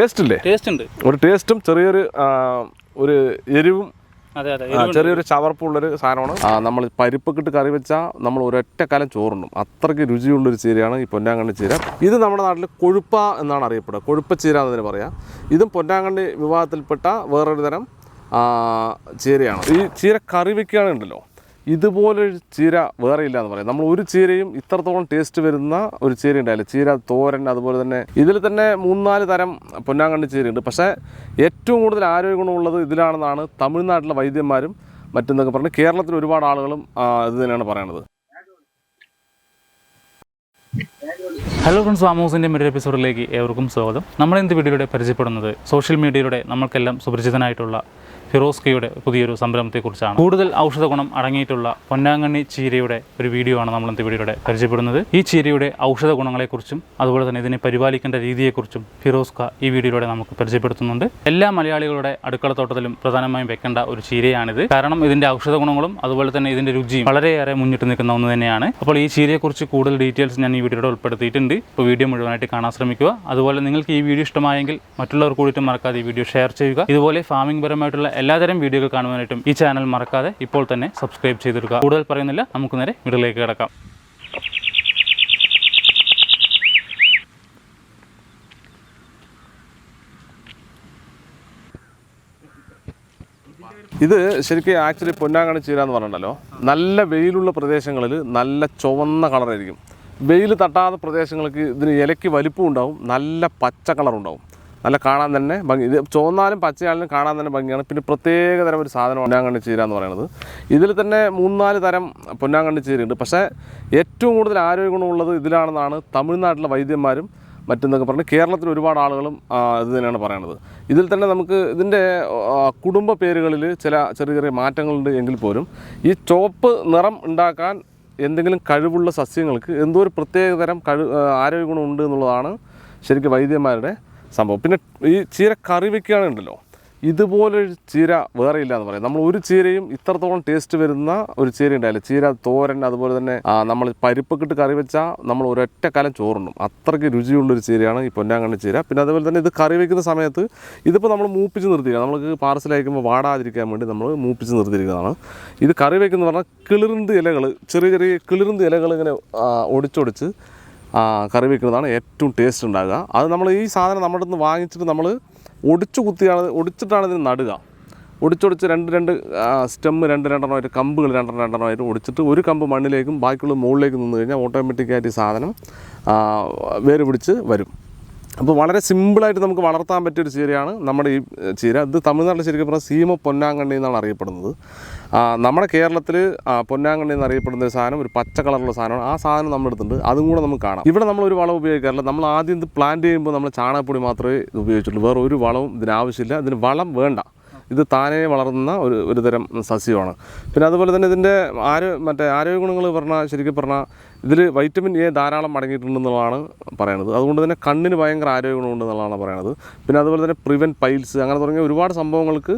Taste ഇല്ലേ taste ഉണ്ട് ഒരു ടേസ്റ്റും ചെറിയൊരു ഒരു എരിവും അതെ അതെ. ഒരു ചെറിയൊരു ചവർപ്പുള്ളൊരു സാധനമാണ്. ആ, നമ്മൾ പരിപ്പൊക്കെ ഇട്ട് കറി വെച്ചാൽ നമ്മൾ ഒരൊറ്റ കാലം ചോറുണ്ടും അത്രയ്ക്ക് രുചിയുള്ളൊരു ചീരയാണ് ഈ പൊന്നാങ്കണ്ണി ചീര. ഇത് നമ്മുടെ നാട്ടിൽ കൊഴുപ്പ എന്നാണ് അറിയപ്പെടുക. കൊഴുപ്പ ചീര എന്ന് എന്നതിന് പറയാം. ഇതും പൊന്നാങ്കണ്ണി വിഭാഗത്തിൽപ്പെട്ട വേറൊരു തരം ചീരയാണ്. ഈ ചീര കറി വെക്കുകയാണുണ്ടല്ലോ ഇതുപോലൊരു ചീര വേറെ ഇല്ല എന്ന് പറയാം. നമ്മൾ ഒരു ചീരയും ഇത്രത്തോളം ടേസ്റ്റ് വരുന്ന ഒരു ചീര ഉണ്ടായില്ല. ചീര തോരൻ അതുപോലെ തന്നെ ഇതിൽ തന്നെ മൂന്നാൽ തരം പൊന്നാങ്കണ്ണി ചീരയുണ്ട്. പക്ഷേ ഏറ്റവും കൂടുതൽ ആരോഗ്യ ഗുണമുള്ളത് ഇതിലാണെന്നാണ് തമിഴ്നാട്ടിലെ വൈദ്യന്മാരും മറ്റെന്നൊക്കെ പറഞ്ഞ് കേരളത്തിൽ ഒരുപാട് ആളുകളും ഇത് തന്നെയാണ് പറയണത്. ഹലോ ഫ്രണ്ട്സ് വാമോസിന്റെ മറ്റൊരു എപ്പിസോഡിലേക്ക് ഏവർക്കും സ്വാഗതം. നമ്മൾ ഇന്ന് വീഡിയോയിലൂടെ പരിചയപ്പെടുന്നത് സോഷ്യൽ മീഡിയയിലൂടെ നമ്മൾക്കെല്ലാം സുപരിചിതനായിട്ടുള്ള ഫിറോസ് കെയുടെ പുതിയൊരു സംരംഭത്തെക്കുറിച്ചാണ്. കൂടുതൽ ഔഷധ ഗുണം അടങ്ങിയിട്ടുള്ള പൊന്നാങ്കണ്ണി ചീരയുടെ ഒരു വീഡിയോ ആണ് നമ്മൾ ഇന്നത്തെ വീഡിയോയുടെ പരിചയപ്പെടുന്നത്. ഈ ചീരയുടെ ഔഷധ ഗുണങ്ങളെക്കുറിച്ചും അതുപോലെ തന്നെ ഇതിനെ പരിപാലിക്കേണ്ട രീതിയെക്കുറിച്ചും ഫിറോസ്ക ഈ വീഡിയോയിലൂടെ നമുക്ക് പരിചയപ്പെടുത്തുന്നുണ്ട്. എല്ലാ മലയാളികളുടെ അടുക്കളത്തോട്ടത്തിലും പ്രധാനമായും വെക്കേണ്ട ഒരു ചീരയാണിത്. കാരണം ഇതിന്റെ ഔഷധ ഗുണങ്ങളും അതുപോലെ തന്നെ ഇതിന്റെ രുചിയും വളരെയേറെ മുന്നിട്ട് നിൽക്കുന്ന ഒന്ന് തന്നെയാണ്. അപ്പോൾ ഈ ചീരയെക്കുറിച്ച് കൂടുതൽ ഡീറ്റെയിൽസ് ഞാൻ ഈ വീഡിയോയുടെ ഉൾപ്പെടുത്തിയിട്ടുണ്ട്. ഇപ്പോൾ വീഡിയോ മുഴുവനായിട്ട് കാണാൻ ശ്രമിക്കുക. അതുപോലെ നിങ്ങൾക്ക് ഈ വീഡിയോ ഇഷ്ടമായെങ്കിൽ മറ്റുള്ളവർ കൂടിയിട്ട് മറക്കാതെ ഈ വീഡിയോ ഷെയർ ചെയ്യുക. ഇതുപോലെ ഫാമിംഗ് പരമായിട്ടുള്ള എല്ലാതരം വീഡിയോകൾ കാണുവാനായിട്ടും ഈ ചാനൽ മറക്കാതെ ഇപ്പോൾ തന്നെ സബ്സ്ക്രൈബ് ചെയ്തെടുക്കുക. കൂടുതൽ പറയുന്നില്ല നമുക്ക് നേരെ മിഡിലേക്ക് കിടക്കാം. ഇത് ശരിക്കും ആക്ച്വലി പൊന്നാങ്കണി ചീര എന്ന് പറഞ്ഞിട്ടുണ്ടല്ലോ. നല്ല വെയിലുള്ള പ്രദേശങ്ങളിൽ നല്ല ചുവന്ന കളറായിരിക്കും. വെയിൽ തട്ടാത്ത പ്രദേശങ്ങൾക്ക് ഇതിന് ഇലയ്ക്ക് വലിപ്പം ഉണ്ടാവും നല്ല പച്ച കളർ ഉണ്ടാവും നല്ല കാണാൻ തന്നെ ഭംഗി. ഇത് ചുവന്നാലും പച്ചയാലും കാണാൻ തന്നെ ഭംഗിയാണ്. പിന്നെ പ്രത്യേക തരം ഒരു സാധനം പൊന്നാങ്കണ്ണി ചീര എന്ന് പറയുന്നത്. ഇതിൽ തന്നെ മൂന്നാൽ തരം പൊന്നാങ്കണ്ണി ചീരയുണ്ട്. പക്ഷേ ഏറ്റവും കൂടുതൽ ആരോഗ്യ ഗുണമുള്ളത് ഇതിലാണെന്നാണ് തമിഴ്നാട്ടിലെ വൈദ്യന്മാരും മറ്റെന്നൊക്കെ പറഞ്ഞ് കേരളത്തിൽ ഒരുപാട് ആളുകളും ഇത് തന്നെയാണ് പറയുന്നത് ഇതിൽ തന്നെ നമുക്ക് ഇതിന്റെ കുടുംബ പേരുകളിൽ ചില ചെറിയ ചെറിയ മാറ്റങ്ങളുണ്ട് എങ്കിൽ പോലും ഈ ചുവപ്പ് നിറം ഉണ്ടാക്കാൻ എന്തെങ്കിലും കഴിവുള്ള സസ്യങ്ങൾക്ക് എന്തോ ഒരു പ്രത്യേക തരം കഴി ആ, ആരോഗ്യ ഗുണമുണ്ട് എന്നുള്ളതാണ് ശരിക്കും വൈദ്യന്മാരുടെ സംഭവം. പിന്നെ ഈ ചീര കറി വെക്കുകയാണെങ്കിലോ ഇതുപോലെ ചീര വേറെ ഇല്ല എന്ന് പറയാം. നമ്മൾ ഒരു ചീരയും ഇത്രത്തോളം ടേസ്റ്റ് വരുന്ന ഒരു ചീര ഉണ്ടായില്ല. ചീര തോരൻ അതുപോലെ തന്നെ നമ്മൾ പരിപ്പൊക്കെ ഇട്ട് കറി വെച്ചാൽ നമ്മൾ ഒരൊറ്റ കാലം ചോറുണ്ടും അത്രയ്ക്ക് രുചിയുള്ളൊരു ചീരയാണ് ഈ പൊന്നാങ്കണ്ണി ചീര. പിന്നെ അതുപോലെ തന്നെ ഇത് കറി വെക്കുന്ന സമയത്ത് ഇതിപ്പോൾ നമ്മൾ മൂപ്പിച്ച് നിർത്തിയിരിക്കുക നമ്മൾക്ക് പാർസൽ അയക്കുമ്പോൾ വാടാതിരിക്കാൻ വേണ്ടി നമ്മൾ മൂപ്പിച്ച് നിർത്തിയിരിക്കുന്നതാണ് ഇത് കറി വെക്കുന്ന പറഞ്ഞാൽ കിളിർന്ത് ഇലകൾ ചെറിയ ചെറിയ കിളിർന്ത് ഇലകൾ ഇങ്ങനെ ഒടിച്ചൊടിച്ച് കറി വെക്കുന്നതാണ് ഏറ്റവും ടേസ്റ്റ് ഉണ്ടാകുക. അത് നമ്മൾ ഈ സാധനം നമ്മുടെ നിന്ന് വാങ്ങിച്ചിട്ട് നമ്മൾ ഒടിച്ചു കുത്തിയാണ് ഒടിച്ചിട്ടാണ് ഇതിന് നടുക. ഒടിച്ചൊടിച്ച് രണ്ട് രണ്ട് സ്റ്റെമ്മ് രണ്ട് രണ്ടെണ്ണമായിട്ട് കമ്പുകൾ രണ്ടെണ്ണം രണ്ടെണ്ണമായിട്ട് ഒടിച്ചിട്ട് ഒരു കമ്പ് മണ്ണിലേക്കും ബാക്കിയുള്ള മുകളിലേക്ക് നിന്ന് കഴിഞ്ഞാൽ ഓട്ടോമാറ്റിക്കായിട്ട് ഈ സാധനം വേര് പിടിച്ച് വരും. അപ്പോൾ വളരെ സിമ്പിളായിട്ട് നമുക്ക് വളർത്താൻ പറ്റിയൊരു ചീരയാണ് നമ്മുടെ ഈ ചീര. ഇത് തമിഴ്നാട്ടിൽ ശരിക്കും പറഞ്ഞാൽ സീമ പൊന്നാങ്കണ്ണി എന്നാണ് അറിയപ്പെടുന്നത്. നമ്മുടെ കേരളത്തിൽ പൊന്നാങ്കണ്ണി എന്നറിയപ്പെടുന്ന ഒരു സാധനം ഒരു പച്ച കളറുള്ള സാധനമാണ്. ആ സാധനം നമ്മൾ എടുത്തിട്ടുണ്ട്. അതും കൂടെ നമുക്ക് കാണാം. ഇവിടെ നമ്മൾ ഒരു വളം ഉപയോഗിക്കാറില്ല. നമ്മൾ ആദ്യം ഇത് പ്ലാന്റ് ചെയ്യുമ്പോൾ നമ്മൾ ചാണകപ്പൊടി മാത്രമേ ഇത് ഉപയോഗിച്ചുള്ളൂ വേറെ ഒരു വളവും ഇതിനാവശ്യമില്ല ഇതിന് വളം വേണ്ട. ഇത് താനേ വളർന്ന ഒരു ഒരു തരം സസ്യമാണ്. പിന്നെ അതുപോലെ തന്നെ ഇതിന്റെ ആരോ മറ്റേ ആരോഗ്യ ഗുണങ്ങൾ പറഞ്ഞാൽ ശരിക്കും പറഞ്ഞാൽ ഇതിൽ വൈറ്റമിൻ എ ധാരാളം അടങ്ങിയിട്ടുണ്ടെന്നുള്ളതാണ് പറയുന്നത് അതുകൊണ്ട് തന്നെ കണ്ണിന് ഭയങ്കര ആരോഗ്യ ഗുണമുണ്ടെന്നുള്ളതാണ് പറയുന്നത് പിന്നെ അതുപോലെ തന്നെ പ്രിവെന്റ് പൈൽസ് അങ്ങനെ തുടങ്ങിയ ഒരുപാട് സംഭവങ്ങൾക്ക്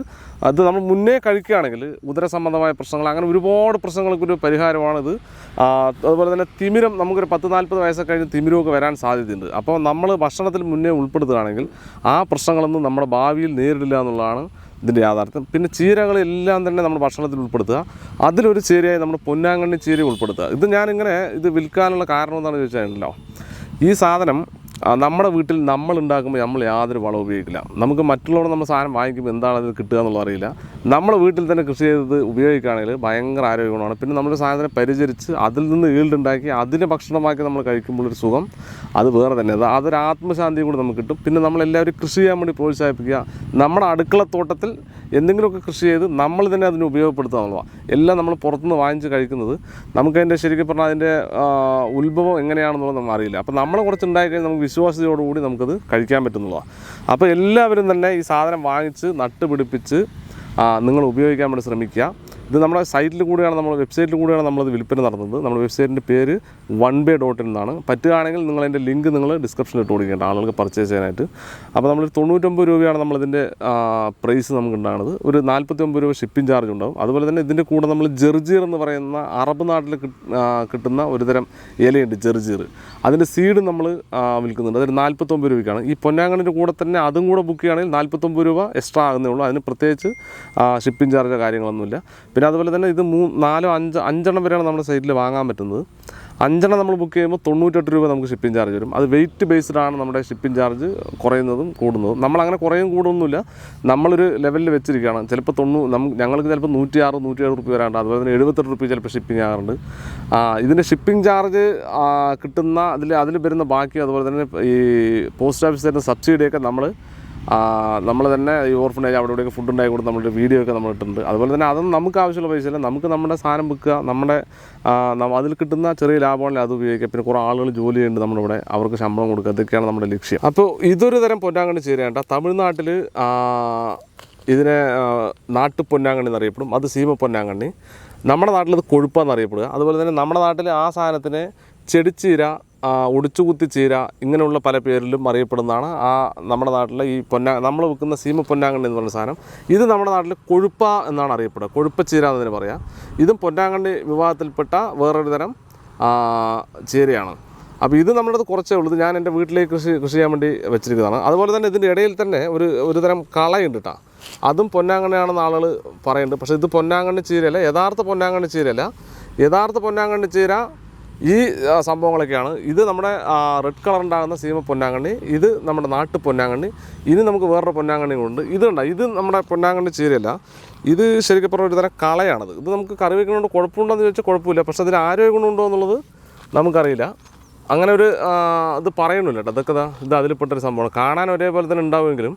അത് നമ്മൾ മുന്നേ കഴിക്കുകയാണെങ്കിൽ ഉദര സംബന്ധമായ പ്രശ്നങ്ങൾ അങ്ങനെ ഒരുപാട് പ്രശ്നങ്ങൾക്കൊരു പരിഹാരമാണിത്. ആ, അതുപോലെ തന്നെ തിമിരം നമുക്കൊരു പത്ത് നാൽപ്പത് വയസ്സൊക്കെ കഴിഞ്ഞ് തിമിരമൊക്കെ വരാൻ സാധ്യതയുണ്ട്. അപ്പോൾ നമ്മൾ ഭക്ഷണത്തിൽ മുന്നേ ഉൾപ്പെടുത്തുകയാണെങ്കിൽ ആ പ്രശ്നങ്ങളൊന്നും നമ്മുടെ ഭാവിയിൽ നേരിടില്ല എന്നുള്ളതാണ് ഇതിന്റെ യാഥാർത്ഥ്യം. പിന്നെ ചീരകളെല്ലാം തന്നെ നമ്മൾ ഭക്ഷണത്തിൽ ഉൾപ്പെടുത്തുക. അതിലൊരു ചീരയായി നമ്മൾ പൊന്നാങ്കണ്ണി ചീര ഉൾപ്പെടുത്തുക. ഇത് ഞാനിങ്ങനെ ഇത് വിൽക്കാനുള്ള കാരണം എന്താണെന്ന് ചോദിച്ചാൽ ഈ സാധനം നമ്മുടെ വീട്ടിൽ നമ്മൾ ഉണ്ടാക്കുമ്പോൾ നമ്മൾ യാതൊരു വളം ഉപയോഗിക്കില്ല. നമുക്ക് മറ്റുള്ളവർ നമ്മൾ സാധനം വാങ്ങിക്കുമ്പോൾ എന്താണ് അത് കിട്ടുക എന്നുള്ളത് അറിയില്ല. നമ്മൾ വീട്ടിൽ തന്നെ കൃഷി ചെയ്തത് ഉപയോഗിക്കുകയാണെങ്കിൽ ഭയങ്കര ആരോഗ്യമാണ് പിന്നെ നമ്മുടെ സാധനത്തിനെ പരിചരിച്ച് അതിൽ നിന്ന് ഈൽഡ് ഉണ്ടാക്കി അതിനെ ഭക്ഷണമാക്കി നമ്മൾ കഴിക്കുമ്പോൾ ഒരു സുഖം അത് വേറെ തന്നെ. അത് അതൊരു ആത്മശാന്തിയും കൂടി നമുക്ക് കിട്ടും. പിന്നെ നമ്മളെല്ലാവരും കൃഷി ചെയ്യാൻ വേണ്ടി പ്രോത്സാഹിപ്പിക്കുക. നമ്മുടെ അടുക്കള തോട്ടത്തിൽ എന്തെങ്കിലുമൊക്കെ കൃഷി ചെയ്ത് നമ്മൾ തന്നെ അതിനെ ഉപയോഗപ്പെടുത്തുക എന്നുള്ളതാണ്. എല്ലാം നമ്മൾ പുറത്തുനിന്ന് വാങ്ങിച്ച് കഴിക്കുന്നത് നമുക്കതിന്റെ ശരിക്കും പറഞ്ഞാൽ അതിന്റെ ഉത്ഭവം എങ്ങനെയാണെന്നുള്ളത് നമ്മൾ അറിയില്ല. അപ്പോൾ നമ്മൾ കുറച്ച് ഉണ്ടായിക്കഴിഞ്ഞാൽ നമുക്ക് വിശ്വാസതയോടുകൂടി നമുക്കത് കഴിക്കാൻ പറ്റുന്നതാണ്. അപ്പോൾ എല്ലാവരും തന്നെ ഈ സാധനം വാങ്ങിച്ച് നട്ടുപിടിപ്പിച്ച് നിങ്ങൾ ഉപയോഗിക്കാൻ വേണ്ടി ശ്രമിക്കുക. ഇത് നമ്മുടെ സൈറ്റിൽ കൂടെയാണ് നമ്മൾ വെബ്സൈറ്റിൽ കൂടെയാണ് നമ്മളത് വിൽപ്പന നടത്തുന്നത്. നമ്മുടെ വെബ്സൈറ്റിന്റെ പേര് വൺ ബേ ഡോട്ട് എന്നാണ്. പറ്റുകയാണെങ്കിൽ നിങ്ങൾ അതിന്റെ ലിങ്ക് നിങ്ങൾ ഡിസ്ക്രിപ്ഷനിൽ ഇട്ട് കൊടുക്കേണ്ട. ആളുകൾക്ക് പർച്ചേസ് ചെയ്യാനായിട്ട്. അപ്പോൾ നമ്മൾ തൊണ്ണൂറ്റൊമ്പത് രൂപയാണ് നമ്മളിതിന്റെ പ്രൈസ് നമുക്ക് ഉണ്ടാകുന്നത്. ഒരു നാൽപ്പത്തി ഒമ്പത് രൂപ ഷിപ്പിംഗ് ചാർജ് ഉണ്ടാവും. അതുപോലെ തന്നെ ഇതിന്റെ കൂടെ നമ്മൾ ജെർജീർ എന്ന് പറയുന്ന അറബ് നാട്ടിൽ കിട്ടുന്ന ഒരു തരം ഇലയുണ്ട് ജെർജീർ. അതിന്റെ സീഡ് നമ്മൾ വിൽക്കുന്നുണ്ട്. അതൊരു നാൽപ്പത്തൊമ്പത് രൂപയ്ക്കാണ്. ഈ പൊന്നാങ്കണ്ണിന്റെ കൂടെ തന്നെ അതും കൂടെ ബുക്ക് ചെയ്യുകയാണെങ്കിൽ നാൽപ്പത്തൊമ്പത് രൂപ എക്സ്ട്രാ ആകുന്നേ ഉള്ളൂ. അതിന് പ്രത്യേകിച്ച് ഷിപ്പിംഗ് ചാർജോ കാര്യങ്ങളൊന്നുമില്ല. പിന്നെ അതുപോലെ തന്നെ ഇത് മൂ നാലോ അഞ്ച് അഞ്ചെണ്ണം വരെയാണ് നമ്മുടെ സൈറ്റിൽ വാങ്ങാൻ പറ്റുന്നത്. അഞ്ചെണ്ണം നമ്മൾ ബുക്ക് ചെയ്യുമ്പോൾ തൊണ്ണൂറ്റെട്ട് രൂപ നമുക്ക് ഷിപ്പിംഗ് ചാർജ് വരും. അത് വെയിറ്റ് ബേസ്ഡ് ആണ് നമ്മുടെ ഷിപ്പിംഗ് ചാർജ് കുറയുന്നതും കൂടുന്നതും. നമ്മളങ്ങനെ കുറയും കൂടുമൊന്നുമില്ല നമ്മളൊരു ലെവലിൽ വെച്ചിരിക്കുകയാണ്. ചിലപ്പോൾ തൊണ്ണൂ നമുക്ക് ഞങ്ങൾക്ക് ചിലപ്പോൾ നൂറ്റി ആറ് നൂറ്റി ഏഴ് റുപ്യ വരാറുണ്ട് അതുപോലെ തന്നെ എഴുപത്തെട്ട് റുപ്യ ചിലപ്പോൾ ഷിപ്പിംഗ് ആകാറുണ്ട്. ഇതിന്റെ ഷിപ്പിംഗ് ചാർജ് കിട്ടുന്ന അതിൽ അതിൽ വരുന്ന ബാക്കി അതുപോലെ തന്നെ ഈ പോസ്റ്റ് ഓഫീസ് തരുന്ന സബ്സിഡിയൊക്കെ നമ്മൾ നമ്മൾ തന്നെ ഈ ഓർഫനേജ് അവിടെ ഇവിടെയൊക്കെ ഫുഡ് ഉണ്ടായി കൊടുത്ത് നമ്മുടെ വീഡിയോ ഒക്കെ നമ്മൾ ഇട്ടിട്ടുണ്ട്. അതുപോലെ തന്നെ അതൊന്നും നമുക്ക് ആവശ്യമുള്ള പൈസ അല്ല? നമുക്ക് നമ്മുടെ സാധനം വിൽക്കുക നമ്മുടെ അതിൽ കിട്ടുന്ന ചെറിയ ലാഭമാണെങ്കിൽ അത് ഉപയോഗിക്കുക. പിന്നെ കുറേ ആളുകൾ ജോലി ചെയ്യുന്നുണ്ട് നമ്മുടെ ഇവിടെ അവർക്ക് ശമ്പളം കൊടുക്കുക. ഇതൊക്കെയാണ് നമ്മുടെ ലക്ഷ്യം. അപ്പോൾ ഇതൊരു തരം പൊന്നാങ്കണ്ണി ചേരേണ്ട തമിഴ്നാട്ടിൽ ഇതിനെ നാട്ടു പൊന്നാങ്കണ്ണി എന്നറിയപ്പെടും. അത് സീമ പൊന്നാങ്കണ്ണി. നമ്മുടെ നാട്ടിൽ ഇത് കൊഴുപ്പാന്നറിയപ്പെടുക അതുപോലെ തന്നെ നമ്മുടെ നാട്ടിൽ ആ സാധനത്തിന് ചെടിച്ചീര ഒടിച്ചുകുത്തി ചീര ഇങ്ങനെയുള്ള പല പേരിലും അറിയപ്പെടുന്നതാണ്. ആ നമ്മുടെ നാട്ടിലെ ഈ പൊന്നാ നമ്മൾ വെക്കുന്ന സീമ പൊന്നാങ്കണ്ണി എന്ന് പറയുന്ന സാധനം. ഇത് നമ്മുടെ നാട്ടിൽ കൊഴുപ്പ എന്നാണ് അറിയപ്പെടുക. കൊഴുപ്പ ചീര എന്നതിന് പറയാം. ഇതും പൊന്നാങ്കണ്ണി വിഭാഗത്തിൽപ്പെട്ട വേറൊരു തരം ചീരയാണ്. അപ്പോൾ ഇത് നമ്മുടെ അടുത്ത് കുറച്ചേ ഉള്ളൂ. ഞാൻ എന്റെ വീട്ടിലേക്ക് കൃഷി കൃഷി ചെയ്യാൻ വേണ്ടി വെച്ചിരിക്കുന്നതാണ്. അതുപോലെ തന്നെ ഇതിന്റെ ഇടയിൽ തന്നെ ഒരു ഒരു തരം കളയുണ്ട് കേട്ടോ അതും പൊന്നാങ്കണ്ണിയാണെന്ന് ആളുകൾ പറയുന്നുണ്ട്. പക്ഷേ ഇത് പൊന്നാങ്കണ്ണി ചീരയല്ല യഥാർത്ഥ പൊന്നാങ്കണ്ണി ചീരയല്ല. യഥാർത്ഥ പൊന്നാങ്കണ്ണി ചീര ഈ സംഭവങ്ങളൊക്കെയാണ്. ഇത് നമ്മുടെ റെഡ് കളർ ഉണ്ടാകുന്ന സീമ പൊന്നാങ്കണ്ണി ഇത് നമ്മുടെ നാട്ടു പൊന്നാങ്കണ്ണി ഇനി നമുക്ക് വേറൊരു പൊന്നാങ്കണ്ണി ഉണ്ട്. ഇത് കണ്ട? ഇത് നമ്മുടെ പൊന്നാങ്കണ്ണി ചീരയല്ല. ഇത് ശരിക്കും പറഞ്ഞ ഒരു തരം കളയാണത്. ഇത് നമുക്ക് കറി വയ്ക്കുന്നതുകൊണ്ട് കുഴപ്പമുണ്ടോയെന്ന് ചോദിച്ചാൽ കുഴപ്പമില്ല. പക്ഷേ അതിന് ആരോഗ്യ ഗുണമുണ്ടോ എന്നുള്ളത് നമുക്കറിയില്ല. അങ്ങനെ ഒരു ഇത് പറയണില്ല കേട്ടോ. അതൊക്കെ ഇത് അതിൽപ്പെട്ടൊരു സംഭവമാണ്. കാണാൻ ഒരേപോലെ തന്നെ ഉണ്ടാവുമെങ്കിലും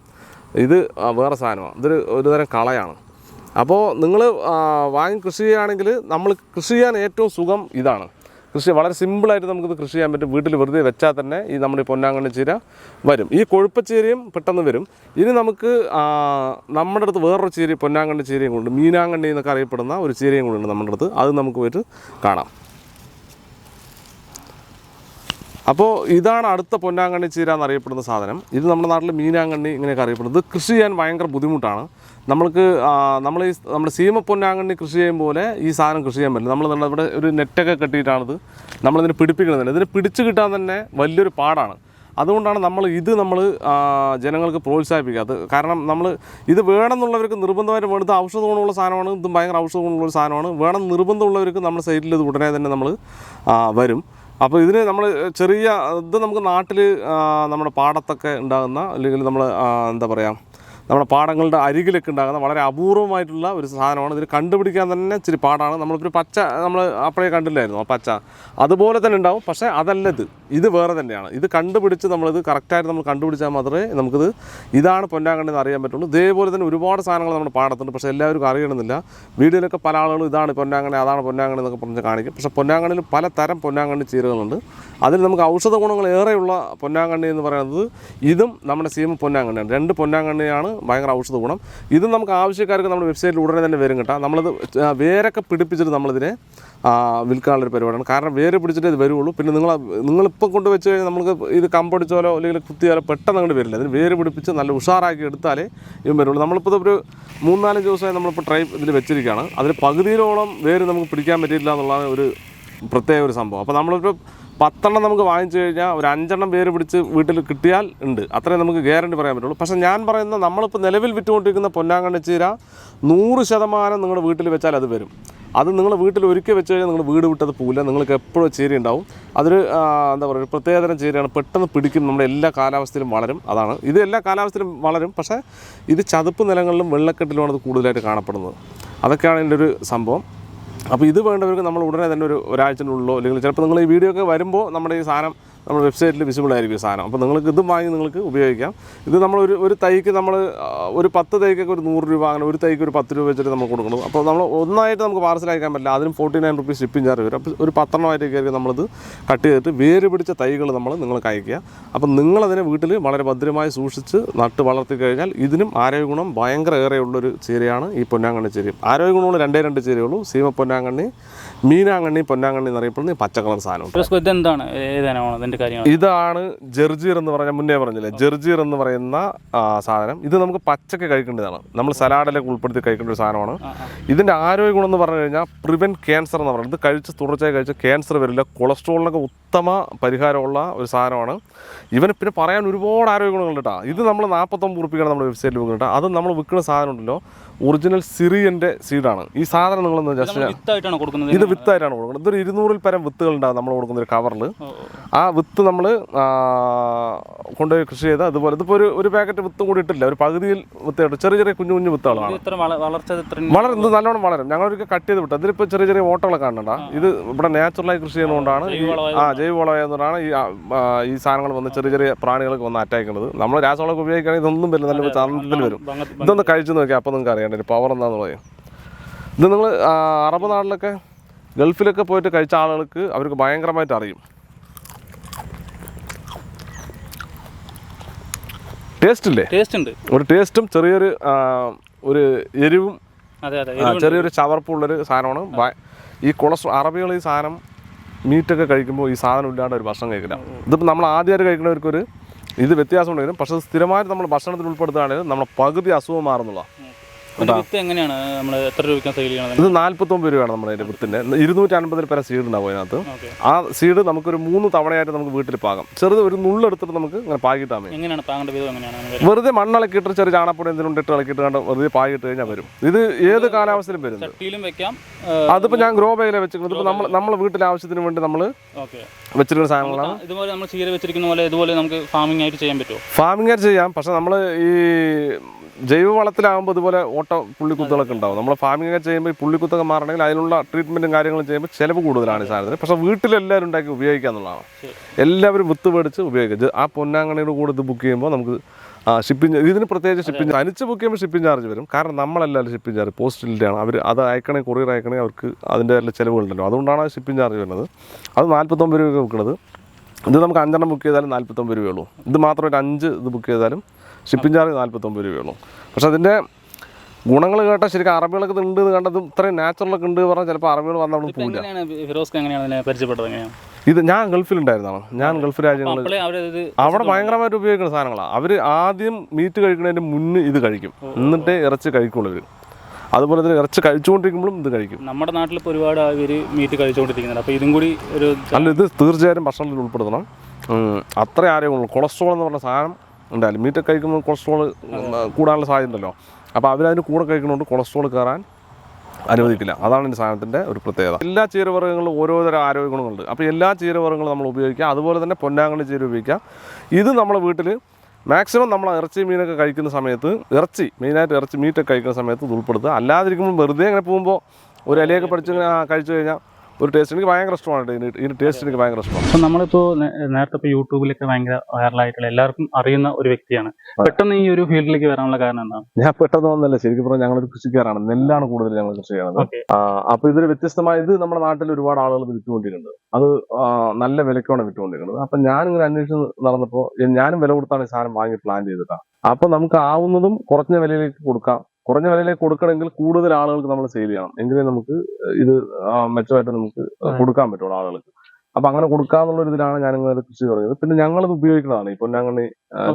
ഇത് വേറെ സാധനമാണ് ഇതൊരു ഒരു തരം കളയാണ്. അപ്പോൾ നിങ്ങൾ വാങ്ങി കൃഷി ചെയ്യുകയാണെങ്കിൽ നമ്മൾ കൃഷി ചെയ്യാൻ ഏറ്റവും സുഖം ഇതാണ്. കൃഷി വളരെ സിമ്പിളായിട്ട് നമുക്കിത് കൃഷി ചെയ്യാൻ പറ്റും. വീട്ടിൽ വെറുതെ വെച്ചാൽ തന്നെ ഈ നമ്മുടെ പൊന്നാങ്കണ്ണി ചീര വരും. ഈ കൊഴുപ്പച്ചീരയും പെട്ടെന്ന് വരും. ഇനി നമുക്ക് നമ്മുടെ അടുത്ത് വേറൊരു ചീര പൊന്നാങ്കണ്ണി ചീരയും കൊണ്ട് മീനാങ്കണ്ണി എന്നൊക്കെ അറിയപ്പെടുന്ന ഒരു ചീരയും കൂടെ ഉണ്ട് നമ്മുടെ അടുത്ത്. അത് നമുക്ക് പോയിട്ട് കാണാം. അപ്പോൾ ഇതാണ് അടുത്ത പൊന്നാങ്കണ്ണി ചീര എന്നറിയപ്പെടുന്ന സാധനം. ഇത് നമ്മുടെ നാട്ടിൽ മീനാങ്കണ്ണി ഇങ്ങനെയൊക്കെ അറിയപ്പെടുന്നത്. കൃഷി ചെയ്യാൻ ഭയങ്കര ബുദ്ധിമുട്ടാണ്. നമ്മൾക്ക് നമ്മൾ ഈ നമ്മുടെ സീമ പൊന്നാങ്കണ്ണി കൃഷി ചെയ്യും പോലെ ഈ സാധനം കൃഷി ചെയ്യാൻ പറ്റില്ല. നമ്മൾ നമ്മുടെ ഇവിടെ ഒരു നെറ്റൊക്കെ കെട്ടിയിട്ടാണിത്. നമ്മളിതിനെ പിടിപ്പിക്കുന്നത് ഇതിനെ പിടിച്ച് കിട്ടാൻ തന്നെ വലിയൊരു പാടാണ്. അതുകൊണ്ടാണ് നമ്മൾ ഇത് നമ്മൾ ജനങ്ങൾക്ക് പ്രോത്സാഹിപ്പിക്കാത്തത് കാരണം നമ്മൾ ഇത് വേണമെന്നുള്ളവർക്ക് നിർബന്ധമായിട്ട് വേണ്ടത് ഔഷധ ഗുണമുള്ള സാധനമാണ്. ഇത് ഭയങ്കര ഔഷധ ഗുണമുള്ള സാധനമാണ്. വേണം നിർബന്ധമുള്ളവർക്ക് നമ്മുടെ സൈറ്റിൽ ഇത് ഉടനെ തന്നെ നമ്മൾ വരും. അപ്പോൾ ഇതിന് നമ്മൾ ചെറിയ ഇത് നമുക്ക് നാട്ടിൽ നമ്മുടെ പാടത്തൊക്കെ ഉണ്ടാകുന്ന അല്ലെങ്കിൽ നമ്മൾ എന്താ പറയുക നമ്മുടെ പാടങ്ങളുടെ അരികിലൊക്കെ ഉണ്ടാകുന്ന വളരെ അപൂർവമായിട്ടുള്ള ഒരു സാധനമാണ്. ഇതിന് കണ്ടുപിടിക്കാൻ തന്നെ ഇച്ചിരി പാടാണ്. നമ്മളിപ്പോൾ പച്ച നമ്മൾ അപ്പോഴേ കണ്ടില്ലായിരുന്നു ആ പച്ച. അതുപോലെ തന്നെ ഉണ്ടാവും പക്ഷേ അതല്ല ഇത് ഇത് വേറെ തന്നെയാണ്. ഇത് കണ്ടുപിടിച്ച് നമ്മളിത് കറക്റ്റായിട്ട് നമ്മൾ കണ്ടുപിടിച്ചാൽ മാത്രമേ നമുക്കിത് ഇതാണ് പൊന്നാങ്കണ്ണി എന്ന് അറിയാൻ പറ്റുള്ളൂ. ഇതേപോലെ തന്നെ ഒരുപാട് സാധനങ്ങൾ നമ്മുടെ പാടത്തുണ്ട്. പക്ഷേ എല്ലാവർക്കും അറിയണമെന്നില്ല. വീഡിയോയിലൊക്കെ പല ആളുകളും ഇതാണ് പൊന്നാങ്കണ്ണി അതാണ് പൊന്നാങ്കണ്ണി എന്നൊക്കെ പറഞ്ഞ് കാണിക്കും. പക്ഷേ പൊന്നാങ്കണിയിൽ പല തരം പൊന്നാങ്കണ്ണി ചീരകളുണ്ട്. അതിൽ നമുക്ക് ഔഷധ ഗുണങ്ങൾ ഏറെയുള്ള പൊന്നാങ്കണ്ണി എന്ന് പറയുന്നത് ഇതും നമ്മുടെ സീമ പൊന്നാങ്കണ്ണിയാണ്. രണ്ട് പൊന്നാങ്കണ്ണിയാണ് ഭയങ്കര ഔഷധ ഗുണം. ഇതും നമുക്ക് ആവശ്യക്കാർക്ക് നമ്മുടെ വെബ്സൈറ്റിൽ ഉടനെ തന്നെ വരും കേട്ടോ. നമ്മളത് വേരൊക്കെ പിടിപ്പിച്ചിട്ട് നമ്മളിതിനെ വിൽക്കാനുള്ളൊരു പരിപാടിയാണ്. കാരണം വേര് പിടിച്ചിട്ട് ഇത് വരുള്ളൂ. പിന്നെ നിങ്ങൾ നിങ്ങൾ നിങ്ങളിപ്പം കൊണ്ട് വെച്ച് കഴിഞ്ഞാൽ നമുക്ക് ഇത് കമ്പടിച്ചാലോ അല്ലെങ്കിൽ കുത്തിയാലോ പെട്ടെന്ന് അങ്ങോട്ട് വരില്ല. അതിന് വേര് പിടിപ്പിച്ച് നല്ല ഉഷാറാക്കി എടുത്താലേ ഇവൻ വരുള്ളൂ. നമ്മളിപ്പോൾ ഒരു മൂന്നാൽ ദിവസമായി നമ്മളിപ്പോൾ ട്രൈ ഇതിൽ വെച്ചിരിക്കുകയാണ് അതിൽ പകുതിയിലോളം വേര് നമുക്ക് പിടിക്കാൻ പറ്റിയില്ല എന്നുള്ള ഒരു പ്രത്യേക ഒരു സംഭവം. അപ്പോൾ നമ്മളിപ്പോൾ പത്തെണ്ണം നമുക്ക് വാങ്ങിച്ചു കഴിഞ്ഞാൽ ഒരു അഞ്ചെണ്ണം പേര് പിടിച്ച് വീട്ടിൽ കിട്ടിയാൽ ഉണ്ട്. അത്രയും നമുക്ക് ഗ്യാരണ്ടി പറയാൻ പറ്റുള്ളൂ. പക്ഷേ ഞാൻ പറയുന്ന നമ്മളിപ്പോൾ നിലവിൽ വിറ്റുകൊണ്ടിരിക്കുന്ന പൊന്നാങ്കണ്ണി ചീര നൂറ് ശതമാനം നിങ്ങളുടെ വീട്ടിൽ വെച്ചാൽ അത് വരും. അത് നിങ്ങൾ വീട്ടിൽ ഒരുക്കി വെച്ച് കഴിഞ്ഞാൽ നിങ്ങൾ വീട് വിട്ടത് പോവില്ല. നിങ്ങൾക്ക് എപ്പോഴും ചേരി ഉണ്ടാവും. അതൊരു എന്താ പറയുക ഒരു പ്രത്യേകതരം ചേരിയാണ്. പെട്ടെന്ന് പിടിക്കും. നമ്മുടെ എല്ലാ കാലാവസ്ഥയിലും വളരും. അതാണ്. ഇത് എല്ലാ കാലാവസ്ഥയിലും വളരും. പക്ഷേ ഇത് ചതുപ്പ് നിലങ്ങളിലും വെള്ളക്കെട്ടിലുമാണ് ഇത് കൂടുതലായിട്ട് കാണപ്പെടുന്നത്. അതൊക്കെയാണ് ഇതിന്റെ ഒരു സംഭവം. അപ്പോൾ ഇത് വേണ്ടവർക്ക് നമ്മൾ ഉടനെ തന്നെ ഒരു ഒരാഴ്ചനുള്ളിലോ അല്ലെങ്കിൽ ചിലപ്പോൾ നിങ്ങൾ ഈ വീഡിയോ ഒക്കെ വരുമ്പോൾ നമ്മുടെ ഈ സാധനം നമ്മുടെ വെബ്സൈറ്റിൽ വിസിബിൾ ആയിരിക്കും സാധനം. അപ്പോൾ നിങ്ങൾക്ക് ഇതും വാങ്ങി നിങ്ങൾക്ക് ഉപയോഗിക്കാം. ഇത് നമ്മൾ ഒരു ഒരു തൈക്ക് നമ്മൾ ഒരു പത്ത് തൈക്കൊക്കെ ഒരു നൂറ് രൂപ അങ്ങനെ ഒരു തൈക്ക് ഒരു പത്ത് രൂപ വെച്ചിട്ട് നമ്മൾ കൊടുക്കണം അപ്പോൾ നമ്മൾ ഒന്നായിട്ട് നമുക്ക് പാർസൽ അയക്കാൻ പറ്റില്ല. അതിനും forty nine rupees shipping charge വരും. അപ്പോൾ ഒരു പത്തെണ്ണമായിട്ട് കയറി നമ്മളിത് കട്ട് ചെയ്തിട്ട് വേര് പിടിച്ച തൈകൾ നമ്മൾ നിങ്ങൾക്ക് അയക്കുക. അപ്പം നിങ്ങളതിനെ വീട്ടിൽ വളരെ ഭദ്രമായി സൂക്ഷിച്ച് നട്ട് വളർത്തി കഴിഞ്ഞാൽ ഇതിനും ആരോഗ്യഗുണം ഭയങ്കര ഏറെയുള്ളൊരു ചീരയാണ് ഈ പൊന്നാങ്കണ്ണി ചീര ആരോഗ്യഗുണമുള്ള രണ്ടേ രണ്ട് ചീരയുള്ളൂ സീമ പൊന്നാങ്കണ്ണി മീനാങ്കണ്ണി പൊന്നാങ്കണ്ണി എന്നറിയപ്പെടുന്ന പച്ച കളർ സാധനം ഇതെന്താണ്? ഏതാണോ ഇതിന്റെ കാര്യങ്ങൾ ഇതാണ് ജർജീർ എന്ന് പറഞ്ഞ മുന്നേ പറഞ്ഞില്ലേ? ജർജീർ എന്ന് പറയുന്ന സാധനം. ഇത് നമുക്ക് പച്ചക്ക് കഴിക്കേണ്ടതാണ്. നമ്മൾ സലാഡിലൊക്കെ ഉൾപ്പെടുത്തി കഴിക്കേണ്ട ഒരു സാധനമാണ്. ഇതിന്റെ ആരോഗ്യ ഗുണം എന്ന് പറഞ്ഞു കഴിഞ്ഞാൽ പ്രിവെന്റ് ക്യാൻസർ എന്ന് പറയുന്നത് ഇത് കഴിച്ച് തുടർച്ചയായി കഴിച്ച് ക്യാൻസർ വരില്ല. കൊളസ്ട്രോളിനൊക്കെ ഉത്തമ പരിഹാരമുള്ള ഒരു സാധനമാണ്. ഇവന് പിന്നെ പറയാൻ ഒരുപാട് ആരോഗ്യ ഗുണങ്ങളുണ്ട് കേട്ടോ. ഇത് നമ്മൾ നാൽപ്പത്തൊമ്പത് റുപ്പിക്കാണ് നമ്മുടെ വെബ്സൈറ്റിൽ വിൽക്കുന്നത് അത് നമ്മൾ വിൽക്കുന്ന സാധനം ഉണ്ടല്ലോ. ഒറിജിനൽ സിറിയന്റെ സീഡാണ് ഈ സാധനം നിങ്ങളൊന്ന് ജസ്റ്റ് ഇത് വിത്തായിട്ടാണ് കൊടുക്കുന്നത്. ഇതൊരു ഇരുന്നൂറിൽ പരം വിത്തുകൾ ഉണ്ടാകും നമ്മൾ കൊടുക്കുന്ന ഒരു കവറിൽ ആ വിത്ത് നമ്മൾ കൊണ്ടുപോയി കൃഷി ചെയ്ത് അതുപോലെ. ഇതിപ്പോൾ ഒരു ഒരു പാക്കറ്റ് വിത്ത് കൂടി ഇട്ടില്ല. ഒരു പകുതിയിൽ വിത്തായിട്ട് ചെറിയ ചെറിയ കുഞ്ഞു കുഞ്ഞു വിത്തുകളാണ്. വളരെ ഇത് നല്ലോണം വളരും. ഞങ്ങളൊരിക്കൽ കട്ട് ചെയ്ത് വിട്ടു. അതിലിപ്പോൾ ചെറിയ ചെറിയ ഓട്ടകളൊക്കെ കാണണ്ട ഇത് ഇവിടെ നാച്ചുറലായി കൃഷി ചെയ്യുന്നതുകൊണ്ടാണ് ഈ ആ ജൈവവളമായതുകൊണ്ടാണ്. ഈ ഈ സാധനങ്ങൾ വന്ന് ചെറിയ ചെറിയ പ്രാണികൾക്ക് വന്ന് അറ്റാക്ക് ചെയ്യുന്നത്. നമ്മൾ രാസവളമൊക്കെ ഉപയോഗിക്കുകയാണെങ്കിൽ ഇതൊന്നും വരില്ല. നല്ല ചന്തത്തിൽ വരും. ഇതൊന്ന് കഴിച്ചു നോക്കിയാൽ അപ്പോൾ നിങ്ങൾക്ക് അറിയേണ്ട ഒരു പവർ എന്താണെന്നുള്ളത് ഇത് നിങ്ങൾ അറബ് നാട്ടിലൊക്കെ ഗൾഫിലൊക്കെ പോയിട്ട് കഴിച്ച ആളുകൾക്ക് അവർക്ക് ഭയങ്കരമായിട്ട് അറിയും. ടേസ്റ്റ് ഇല്ലേ ടേസ്റ്റ് ഉണ്ട് ഒരു ടേസ്റ്റും ചെറിയൊരു ഒരു എരിവും ചെറിയൊരു ചവർപ്പുള്ളൊരു സാധനമാണ്. ഈ കൊളസ്ട്രോൾ അറബികൾ ഈ സാധനം മീറ്റൊക്കെ കഴിക്കുമ്പോൾ ഈ സാധനം ഇല്ലാണ്ട് ഒരു ഭക്ഷണം കഴിക്കില്ല. ഇതിപ്പോൾ നമ്മൾ ആദ്യമായിട്ട് കഴിക്കുന്നവർക്കൊരു ഇത് വ്യത്യാസം ഉണ്ടെങ്കിലും പക്ഷേ സ്ഥിരമായിട്ട് നമ്മൾ ഭക്ഷണത്തിൽ ഉൾപ്പെടുത്തുകയാണെങ്കിൽ നമ്മുടെ പകുതി അസുഖം മാറുന്നുള്ള ഇതിന്റെ വിത്ത് എങ്ങനെയാണ്? നമ്മൾ എത്ര രൂപയ്ക്കാണ് സെയിൽ ചെയ്യണത്? ഇത് നാൽപ്പത്തൊമ്പത് രൂപയാണ് നമ്മുടെ അതിന്റെ വിത്തിന്റെ ഇരുന്നൂറ്റി അൻപതിൽ പേരെ സീഡ് ഉണ്ടാവും അതിനകത്ത്. ആ സീഡ് നമുക്ക് ഒരു മൂന്ന് തവണയായിട്ട് നമുക്ക് വീട്ടിൽ പാകാം. ചെറുത് ഒരു നുള്ളെടുത്തിട്ട് നമുക്ക് ഇങ്ങനെ പാകിട്ടാൽ മതി. എങ്ങനെയാണ് വിധം എങ്ങനെയാണ് വെറുതെ മണ്ണിളക്കിയിട്ട് ചെറിയ ചാണപ്പൊടി എന്തെങ്കിലും ഇട്ട് ഇളക്കിയിട്ട് കണ്ട് വെറുതെ പാകിട്ട് കഴിഞ്ഞാൽ വരും. ഇത് ഏത് കാലാവസ്ഥയിലും വരും അതിപ്പോ വെക്കാം അതിപ്പോൾ ഞാൻ ഗ്രോ ബാഗിലെ വെച്ചിരിക്കുന്നത്. ഇപ്പോൾ നമ്മൾ നമ്മളെ വീട്ടിലെ ആവശ്യത്തിന് വേണ്ടി നമ്മൾ വെച്ചിരിക്കുന്ന സാധനങ്ങളാണ്. ഇതുപോലെ നമ്മൾ ചീര വെച്ചിരിക്കുന്ന പോലെ ഇതുപോലെ നമുക്ക് ഫാമിംഗ് ആയിട്ട് ചെയ്യാൻ പറ്റുമോ ഫാമിംഗ് ആയിട്ട് ചെയ്യാം. പക്ഷെ നമ്മൾ ഈ ജൈവ വളത്തിലാകുമ്പോൾ ഇതുപോലെ ഓട്ട പുള്ളിക്കുത്തുകളൊക്കെ ഉണ്ടാവും. നമ്മൾ ഫാമിംഗ് ഒക്കെ ചെയ്യുമ്പോൾ ഈ പുള്ളിക്കുത്തൊക്കെ മാറണമെങ്കിൽ അതിനുള്ള ട്രീറ്റ്മെന്റും കാര്യങ്ങളും ചെയ്യുമ്പോൾ ചിലവ് കൂടുതലാണ് ഈ സാധനത്തിന്. പക്ഷേ വീട്ടിലെല്ലാവരും ഉണ്ടാക്കി ഉപയോഗിക്കുക എന്നുള്ളതാണ്. എല്ലാവരും വിത്ത് മേടിച്ച് ഉപയോഗിക്കുക. ആ പൊന്നാങ്കണിയുടെ കൂടെ ഇത് ബുക്ക് ചെയ്യുമ്പോൾ നമുക്ക് ഷിപ്പിംഗ് ഇതിന് പ്രത്യേകിച്ച് ഷിപ്പിംഗ് തനിച്ച് ബുക്ക് ചെയ്യുമ്പോൾ ഷിപ്പിംഗ് ചാർജ് വരും. കാരണം നമ്മളല്ലാതെ ഷിപ്പിംഗ് ചാർജ് പോസ്റ്റിലിറ്റിയാണ് അവർ അത് അയക്കണേ കൊറിയർ അയക്കണേ അവർക്ക് അതിന്റെ എല്ലാ ചിലവുകളുണ്ടല്ലോ. അതുകൊണ്ടാണ് ഷിപ്പിംഗ് ചാർജ് വരുന്നത്. അത് നാൽപ്പത്തൊമ്പത് രൂപ വെക്കുന്നത് ഇത് നമുക്ക് അഞ്ചെണ്ണം ബുക്ക് ചെയ്താലും നാൽപ്പത്തൊമ്പത് രൂപയുള്ളൂ ഇത് മാത്രം ഒരു അഞ്ച് ഇത് ബുക്ക് ചെയ്താലും ഷിപ്പിംഗ് ചാർജ് നാൽപ്പത്തൊമ്പത് രൂപയുള്ളൂ. പക്ഷേ അതിന്റെ ഗുണങ്ങൾ കേട്ടാൽ ശരിക്കും അറബികളൊക്കെ ഉണ്ട് എന്ന് കണ്ടത് ഇത്രയും നാച്ചുറലൊക്കെ ഉണ്ട് പറഞ്ഞാൽ ചിലപ്പോൾ അറബികൾ വന്ന അവിടെ പോകില്ല എങ്ങനെയാണ് പരിചയപ്പെട്ടത് എങ്ങനെയാണ്? ഇത് ഞാൻ ഗൾഫിലുണ്ടായിരുന്നതാണ്. ഞാൻ ഗൾഫ് രാജ്യങ്ങളിൽ അവിടെ ഭയങ്കരമായിട്ട് ഉപയോഗിക്കുന്ന സാധനങ്ങളാണ് അവർ ആദ്യം മീറ്റ് കഴിക്കുന്നതിന് മുന്നേ ഇത് കഴിക്കും. എന്നിട്ടേ ഇറച്ചി കഴിക്കുള്ളൂ ഇവർ അതുപോലെ തന്നെ ഇറച്ചി കഴിച്ചുകൊണ്ടിരിക്കുമ്പോഴും ഇത് കഴിക്കും. നമ്മുടെ നാട്ടിൽ ഇപ്പോൾ ഒരുപാട് മീറ്റ് കഴിച്ചുകൊണ്ടിരിക്കുന്നുണ്ട്. അപ്പോൾ ഇതും കൂടി ഒരു അല്ല ഇത് തീർച്ചയായും ഭക്ഷണത്തിൽ ഉൾപ്പെടുത്തണം. അത്ര ആരോഗ്യമുള്ളൂ. കൊളസ്ട്രോൾ എന്ന് പറഞ്ഞ സാധനം ഉണ്ടായാലും മീറ്റൊക്കെ കഴിക്കുമ്പോൾ കൊളസ്ട്രോൾ കൂടാനുള്ള സാധ്യത ഉണ്ടല്ലോ. അപ്പോൾ അവരതിന് കൂടെ കഴിക്കുന്നതുകൊണ്ട് കൊളസ്ട്രോൾ കയറാൻ അനുവദിക്കില്ല. അതാണ് ഈ സാധനത്തിന്റെ ഒരു പ്രത്യേകത. എല്ലാ ചീരവർഗങ്ങളിലും ഓരോതരം ആരോഗ്യ ഗുണങ്ങളുണ്ട്. അപ്പോൾ എല്ലാ ചീരവർഗങ്ങളും നമ്മൾ ഉപയോഗിക്കുക. അതുപോലെ തന്നെ പൊന്നാങ്കണ്ണി ചീര ഉപയോഗിക്കുക. ഇത് നമ്മുടെ വീട്ടിൽ മാക്സിമം നമ്മൾ ഇറച്ചി മീനൊക്കെ കഴിക്കുന്ന സമയത്ത് ഇറച്ചി മെയിനായിട്ട് ഇറച്ചി മീറ്റൊക്കെ കഴിക്കുന്ന സമയത്ത് ഉൾപ്പെടുത്തുക. അല്ലാതിരിക്കുമ്പോൾ വെറുതെ ഇങ്ങനെ പോകുമ്പോൾ ഒരു ഇലയൊക്കെ പഠിച്ച് കഴിച്ചു കഴിഞ്ഞാൽ ഒരു ടേസ്റ്റ് എനിക്ക് ഭയങ്കര ഇഷ്ടമാണ് ഇതിന് ടേസ്റ്റ് എനിക്ക് ഭയങ്കര ഇഷ്ടമാണ്. അപ്പൊ നമ്മളിപ്പോൾ നേരത്തെ ഇപ്പോൾ യൂട്യൂബിലൊക്കെ ഭയങ്കര വൈറലായിട്ടുള്ള എല്ലാവർക്കും അറിയുന്ന ഒരു വ്യക്തിയാണ്. പെട്ടെന്ന് ഈ ഒരു ഫീൽഡിലേക്ക് വരാനുള്ള കാരണം എന്താണ്? ഞാൻ പെട്ടെന്ന് വന്നല്ല ശരിക്കും പറഞ്ഞാൽ ഞങ്ങളൊരു കൃഷിക്കാരാണ്. നെല്ലാണ് കൂടുതൽ ഞങ്ങൾ കൃഷി ചെയ്യുന്നത്. അപ്പോൾ ഇതൊരു വ്യത്യസ്തമായ ഇത് നമ്മുടെ നാട്ടിൽ ഒരുപാട് ആളുകൾ ഇത് വിറ്റുകൊണ്ടിരിക്കുന്നുണ്ട്. അത് നല്ല വിലക്കാണ് വിറ്റുകൊണ്ടിരിക്കുന്നത്. അപ്പൊ ഞാനിങ്ങനെ അന്വേഷിച്ച് നടന്നപ്പോൾ ഞാനും വില കൊടുത്താണ് ഈ സാധനം വാങ്ങി പ്ലാൻ ചെയ്തിട്ടാണ് അപ്പൊ നമുക്ക് ആവുന്നതും കുറഞ്ഞ വിലയിലേക്ക് കൊടുക്കാം. കുറഞ്ഞ വിലയിലേക്ക് കൊടുക്കണമെങ്കിൽ കൂടുതൽ ആളുകൾക്ക് നമ്മൾ സെയിൽ ചെയ്യണം. എങ്കിലേ നമുക്ക് ഇത് മെച്ചമായിട്ട് നമുക്ക് കൊടുക്കാൻ പറ്റുള്ളൂ ആളുകൾക്ക്. അപ്പൊ അങ്ങനെ കൊടുക്കാന്നുള്ള ഒരു ഇതിലാണ് ഞാൻ ഇങ്ങനെ കൃഷി തുടങ്ങിയത്. പിന്നെ ഞങ്ങളത് ഉപയോഗിക്കുന്നതാണ്. ഇപ്പൊ ഞങ്ങൾ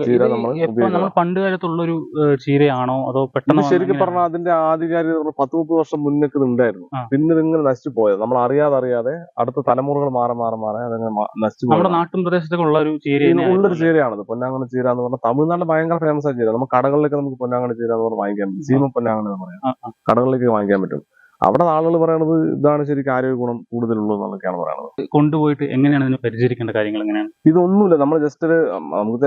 ചീര നമ്മൾ ഉപയോഗിക്കുന്നത് നമ്മൾ പണ്ട് കാലത്തുള്ള ഒരു ചീരയാണോ? അതോ പെട്ടെന്ന് ശരിക്കും പറഞ്ഞാൽ അതിന്റെ ആധികാരികത പറഞ്ഞാൽ പത്ത് മുപ്പത് വർഷം മുന്നേക്ക് ഇത് ഉണ്ടായിരുന്നു. പിന്നെ ഇതിങ്ങനെ നശിച്ചു പോയത്. നമ്മൾ അറിയാതെ അറിയാതെ അടുത്ത തലമുറകൾ മാറി മാറി മാറി അതങ്ങനെ നശിച്ചു നമ്മുടെ നാട്ടിൻ പ്രദേശത്തൊക്കെ ഉള്ള ഒരു ചീര ഉള്ളൊരു ചീരയാണിത്. പൊന്നാങ്കണ്ണി ചീര എന്ന് പറഞ്ഞാൽ തമിഴ്നാട്ടിൽ ഭയങ്കര ഫേമസ് ആയ ചീര. നമ്മൾ കടകളിലൊക്കെ നമുക്ക് പൊന്നാങ്കണ്ണി ചീര എന്ന് പറഞ്ഞാൽ വാങ്ങിക്കാൻ പറ്റും. സീമ പൊന്നാങ്കണ്ണി എന്ന് പറയാം. കടകളിലേക്ക് വാങ്ങിക്കാൻ പറ്റും. അവിടെ ആളുകൾ പറയുന്നത് ഇതാണ് ശരിക്കും ആരോഗ്യ ഗുണം കൂടുതലുള്ളത് എന്നൊക്കെയാണ് പറയുന്നത് കൊണ്ടുപോയിട്ട് എങ്ങനെയാണ് ഇതിനെ പരിചരിക്കേണ്ട കാര്യങ്ങൾ എങ്ങനെയാണ്? ഇതൊന്നുമില്ല. നമ്മൾ ജസ്റ്റ് ഒരു നമുക്ക്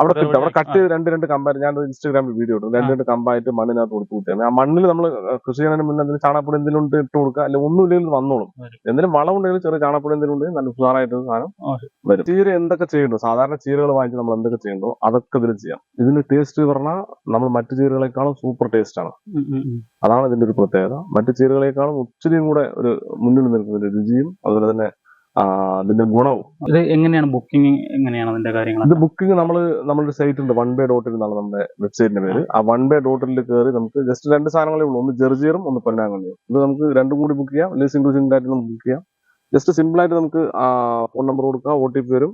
അവിടെ കിട്ടും. അവിടെ കട്ട് ചെയ്ത് രണ്ട് രണ്ട് കമ്പയർ ഞാൻ ഇൻസ്റ്റാഗ്രാമിൽ വീഡിയോ ഇട്ടു രണ്ട് രണ്ട് കമ്പായിട്ട് മണ്ണിനകത്ത് കൊടുത്തു കൂട്ടിയാൽ ആ മണ്ണിൽ നമ്മൾ കൃഷി ചെയ്യുന്നതിന് മുന്നേ എന്തെങ്കിലും ചാണകപ്പൊടി എന്തെങ്കിലും ഉണ്ട് ഇട്ട് കൊടുക്കുക. അല്ലെങ്കിൽ ഒന്നും ഇല്ലെങ്കിൽ വന്നോളും. എന്തെങ്കിലും വളം ഉണ്ടെങ്കിൽ ചെറിയ ചാണകപ്പൊടി എന്തെങ്കിലും ഉണ്ടെങ്കിൽ നല്ല ഉഷാറായിട്ട് സാധനം വരും. ചീര എന്തൊക്കെ ചെയ്യണ്ടോ സാധാരണ ചീരകൾ വാങ്ങിച്ച് നമ്മൾ എന്തൊക്കെ ചെയ്യണ്ടോ അതൊക്കെ ഇതിൽ ചെയ്യാം. ഇതിന്റെ ടേസ്റ്റ് പറഞ്ഞാൽ നമ്മൾ മറ്റു ചീരകളെക്കാളും സൂപ്പർ ടേസ്റ്റ് ആണ്. അതാണ് ഇതിന്റെ ഒരു പ്രത്യേകത. മറ്റു ചീരകളെക്കാളും ഒത്തിരിയും കൂടെ ഒരു മുന്നിൽ നിൽക്കുന്ന ഒരു രുചിയും അതുപോലെ തന്നെ അതിന്റെ ഗുണവും. ഇത് എങ്ങനെയാണ് ബുക്കിംഗ് എങ്ങനെയാണ് അതിന്റെ കാര്യങ്ങൾ ഇത് ബുക്കിംഗ് നമ്മൾ നമ്മുടെ സൈറ്റ് ഉണ്ട് വൺ ബേ ഡോട്ടിൽ എന്നാണ് നമ്മുടെ വെബ്സൈറ്റിന്റെ പേര്. ആ വൺ ബേ ഡോട്ടിൽ കയറി നമുക്ക് ജസ്റ്റ് രണ്ട് സാധനങ്ങളേ ഉള്ളൂ. ഒന്ന് ജെർജിയറും ഒന്ന് പൊന്നാങ്കണ്ണിയും. ഇത് നമുക്ക് രണ്ടും കൂടി ബുക്ക് ചെയ്യാം. അല്ലെങ്കിൽ സിംഗിൾ സിംഗിൾ ആയിട്ട് നമുക്ക് ബുക്ക് ചെയ്യാം. ജസ്റ്റ് സിമ്പിൾ ആയിട്ട് നമുക്ക് ഫോൺ നമ്പർ കൊടുക്കുക ഒ ടി പി വരും.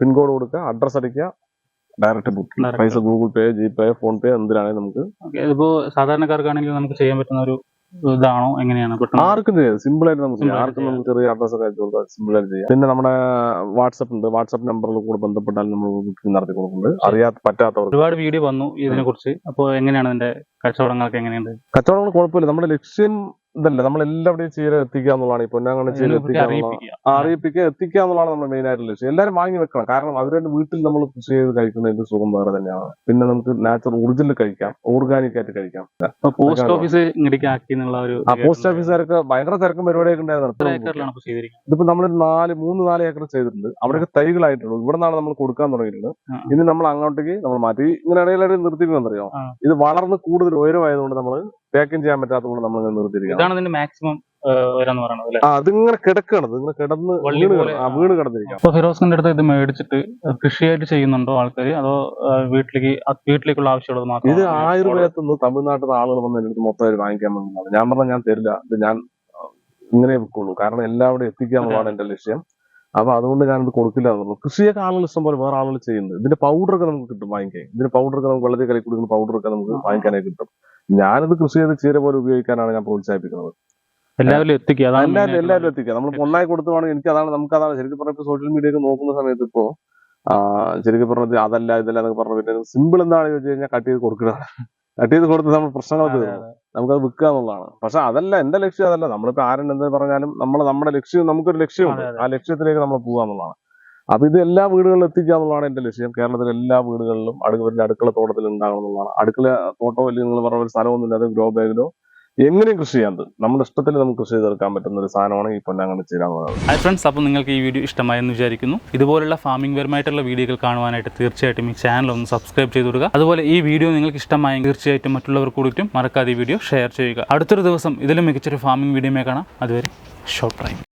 പിൻകോഡ് കൊടുക്കുക അഡ്രസ് അടിക്കുക ഡയറക്റ്റ് ബുക്ക് പൈസ Google Pay G Pay PhonePe എന്തിനാണെങ്കിലും നമുക്ക് ഇപ്പോ ഇതിപ്പോ സാധാരണക്കാർക്കാണെങ്കിൽ നമുക്ക് ചെയ്യാൻ പറ്റുന്ന ഒരു ഇതാണോ? എങ്ങനെയാണ് ആർക്കും ചെയ്യാം. സിമ്പിൾ ആയിട്ട് നമുക്ക് ചെയ്യാം. ആർക്കും നമുക്ക് ചെറിയ അഡ്രസ് ഒക്കെ അയച്ചു കൊടുക്കാം സിമ്പിൾ ആയിട്ട് ചെയ്യാം. പിന്നെ നമ്മുടെ വാട്സപ്പ് ഉണ്ട്. വാട്സപ്പ് നമ്പറിൽ കൂടെ ബന്ധപ്പെട്ടാൽ നമ്മൾ ബുക്കിംഗ് നടത്തി കൊടുക്കുന്നുണ്ട്. അറിയാത്ത പറ്റാത്തവർ ഒരുപാട് വീഡിയോ വന്നു ഇതിനെ കുറിച്ച് അപ്പോൾ എങ്ങനെയാണ് ഇതിന്റെ കച്ചവടങ്ങളൊക്കെ എങ്ങനെയുണ്ട്? കച്ചവടങ്ങൾ കുഴപ്പമില്ല. നമ്മുടെ ലക്ഷ്യം ഇതല്ല നമ്മൾ എല്ലാവരുടെയും ചീര എത്തിക്കുക എന്നുള്ളതാണ് ഈ പൊന്നാങ്കണ്ണി ചീര എത്തിക്കുക അറിയിപ്പിക്കുക. എത്തിക്കുക എന്നുള്ളതാണ് നമ്മുടെ മെയിൻ ആയിട്ടുള്ള ലക്ഷ്യം. എല്ലാവരും വാങ്ങി വെക്കണം. കാരണം അവരുടെ വീട്ടിൽ നമ്മൾ കൃഷി ചെയ്ത് കഴിക്കുന്നതിന്റെ സുഖം വേറെ തന്നെയാണ്. പിന്നെ നമുക്ക് നാച്ചുറൽ ഒറിജിനൽ കഴിക്കാം. ഓർഗാനിക് ആയിട്ട് കഴിക്കാം. പോസ്റ്റ് ഓഫീസ് ആ പോസ്റ്റ് ഓഫീസുകാർക്ക് ഭയങ്കര തിരക്കും പരിപാടിയൊക്കെ ഉണ്ടായിരുന്നു. ഇതിപ്പോ നമ്മൾ നാല് മൂന്ന് നാല് ഏക്കർ ചെയ്തിട്ടുണ്ട്. അവിടെയൊക്കെ തൈകളായിട്ടുള്ളൂ. ഇവിടെ നിന്നാണ് നമ്മൾ കൊടുക്കാൻ തുടങ്ങിയിട്ടുള്ളത്. ഇനി നമ്മൾ അങ്ങോട്ടേക്ക് നമ്മൾ മാറ്റി. ഇങ്ങനെ ഇടയിലായിട്ട് നിർത്തിക്കുന്നറിയോ? ഇത് വളർന്ന് കൂടുതൽ ഉയരമായതുകൊണ്ട് നമ്മൾ പാക്കിംഗ് ചെയ്യാൻ പറ്റാത്തതുകൊണ്ട് നമ്മൾ ഇങ്ങനെ ഇതാണ് ഇതിന്റെ മാക്സിമം പറയുന്നത് അല്ലെ? അതിങ്ങനെ കിടക്കണത് ഇങ്ങനെ കിടന്ന് വള്ളി വീണ് പോലെ, കിട- ആ, വീണ് കിടന്നിരിക്കാം അപ്പൊ ഫിറോസിന്റെ അടുത്ത് ഇത് മേടിച്ചിട്ട് കൃഷിയായിട്ട് ചെയ്യുന്നുണ്ടോ ആൾക്കാർ അതോ ആ, വീട്ടിലേക്ക് ആ വീട്ടിലേക്കുള്ള ആവശ്യമുള്ളത് മാത്രം? ഇത് ആയുർവേദത്തിൽ നിന്ന് തമിഴ്നാട്ടിൽ നിന്ന് ആളുകൾ വന്ന് എന്റെ അടുത്ത് മൊത്തം വാങ്ങിക്കാൻ വന്നതാണ് ഞാൻ പറഞ്ഞ ഞാൻ തരില്ല. ഇത് ഞാൻ ഇങ്ങനെ വെക്കുള്ളൂ. കാരണം എല്ലാവരും എത്തിക്കുക എന്നുള്ളതാണ് എന്റെ ലക്ഷ്യം. അപ്പൊ അതുകൊണ്ട് ഞാനത് കൊടുക്കില്ല എന്നുള്ളൂ കൃഷിയൊക്കെ ആളുകൾ ഇഷ്ടം പോലെ വേറെ ആളുകൾ ചെയ്യുന്നുണ്ട്. ഇതിന്റെ ഒക്കെ നമുക്ക് കിട്ടും വാങ്ങിക്കാൻ. ഇതിന്റെ പൗഡറൊക്കെ നമുക്ക് വെള്ളത്തിൽ കലക്കി കൊടുക്കുന്ന ഒക്കെ നമുക്ക് വാങ്ങിക്കാനായി കിട്ടും. ഞാനത് കൃഷി ചെയ്ത് ചീര പോലെ ഉപയോഗിക്കാനാണ് ഞാൻ പ്രോത്സാഹിപ്പിക്കുന്നത്. എല്ലാവരും എത്തിക്കുക. അതാണ് എല്ലാവരും എല്ലാവരും എത്തിക്കുക. നമ്മൾ ഒന്നായി കൊടുത്തുവാണെങ്കിൽ എനിക്ക് അതാണ് നമുക്ക് അതാണ് ശരിക്കും പറഞ്ഞ സോഷ്യൽ മീഡിയ ഒക്കെ നോക്കുന്ന സമയത്ത് ഇപ്പോ ആ, ശരിക്കും പറഞ്ഞത് അതല്ല ഇതല്ല എന്നൊക്കെ പറഞ്ഞു പിന്നെ സിമ്പിൾ എന്താണെന്ന് ചോദിച്ചു കഴിഞ്ഞാൽ കട്ട് ചെയ്ത് കൊടുക്കുക കട്ട് ചെയ്ത് കൊടുത്ത് നമ്മൾ പ്രശ്നങ്ങൾ തീർന്നു. നമുക്കത് വിൽക്കുക എന്നുള്ളതാണ്. പക്ഷെ അതല്ല എന്റെ ലക്ഷ്യം? അതല്ല നമ്മളിപ്പോ ആരും എന്ത് പറഞ്ഞാലും നമ്മൾ നമ്മുടെ ലക്ഷ്യം നമുക്കൊരു ലക്ഷ്യമുണ്ട്. ആ ലക്ഷ്യത്തിലേക്ക് നമ്മൾ പോകുക എന്നുള്ളതാണ്. അപ്പൊ ഇത് എല്ലാ വീടുകളിലും എത്തിക്കുക എന്നുള്ളതാണ് എന്റെ ലക്ഷ്യം. കേരളത്തിലെ എല്ലാ വീടുകളിലും അടുക്കള അടുക്കള തോട്ടത്തിൽ ഉണ്ടാകണം എന്നുള്ളതാണ്. അടുക്കള തോട്ടമോ അല്ലെങ്കിൽ നിങ്ങൾ പറഞ്ഞ ഒരു സ്ഥലമൊന്നും ഇല്ലാതെ ഗ്രോ ബാഗിലോ എങ്ങനെയും കൃഷി ചെയ്യാൻ നമ്മുടെ ഇഷ്ടത്തിൽ നമുക്ക് കൃഷി ചെയ്തെടുക്കാൻ പറ്റുന്ന ഒരു സാധനമാണ് ഈ പൊന്നാങ്കണ്ണി പറയുന്നത് ഹായ് ഫ്രണ്ട്സ് അപ്പോൾ നിങ്ങൾക്ക് ഈ വീഡിയോ ഇഷ്ടമായെന്ന് വിചാരിക്കുന്നു. ഇതുപോലുള്ള ഫാമിംഗ് പരമായിട്ടുള്ള വീഡിയോകൾ കാണുവാനായിട്ട് തീർച്ചയായിട്ടും ഈ ചാനൽ ഒന്ന് സബ്സ്ക്രൈബ് ചെയ്ത് കൊടുക്കുക അതുപോലെ ഈ വീഡിയോ നിങ്ങൾക്ക് ഇഷ്ടമായെങ്കിൽ തീർച്ചയായിട്ടും മറ്റുള്ളവർ കൂടിയിട്ടും മറക്കാതെ ഈ വീഡിയോ ഷെയർ ചെയ്യുക. അടുത്തൊരു ദിവസം ഇതിലും മികച്ചൊരു ഫാമിംഗ് വീഡിയോമേ കാണാം. അതുവരെ ഷോർട്ട് ടൈം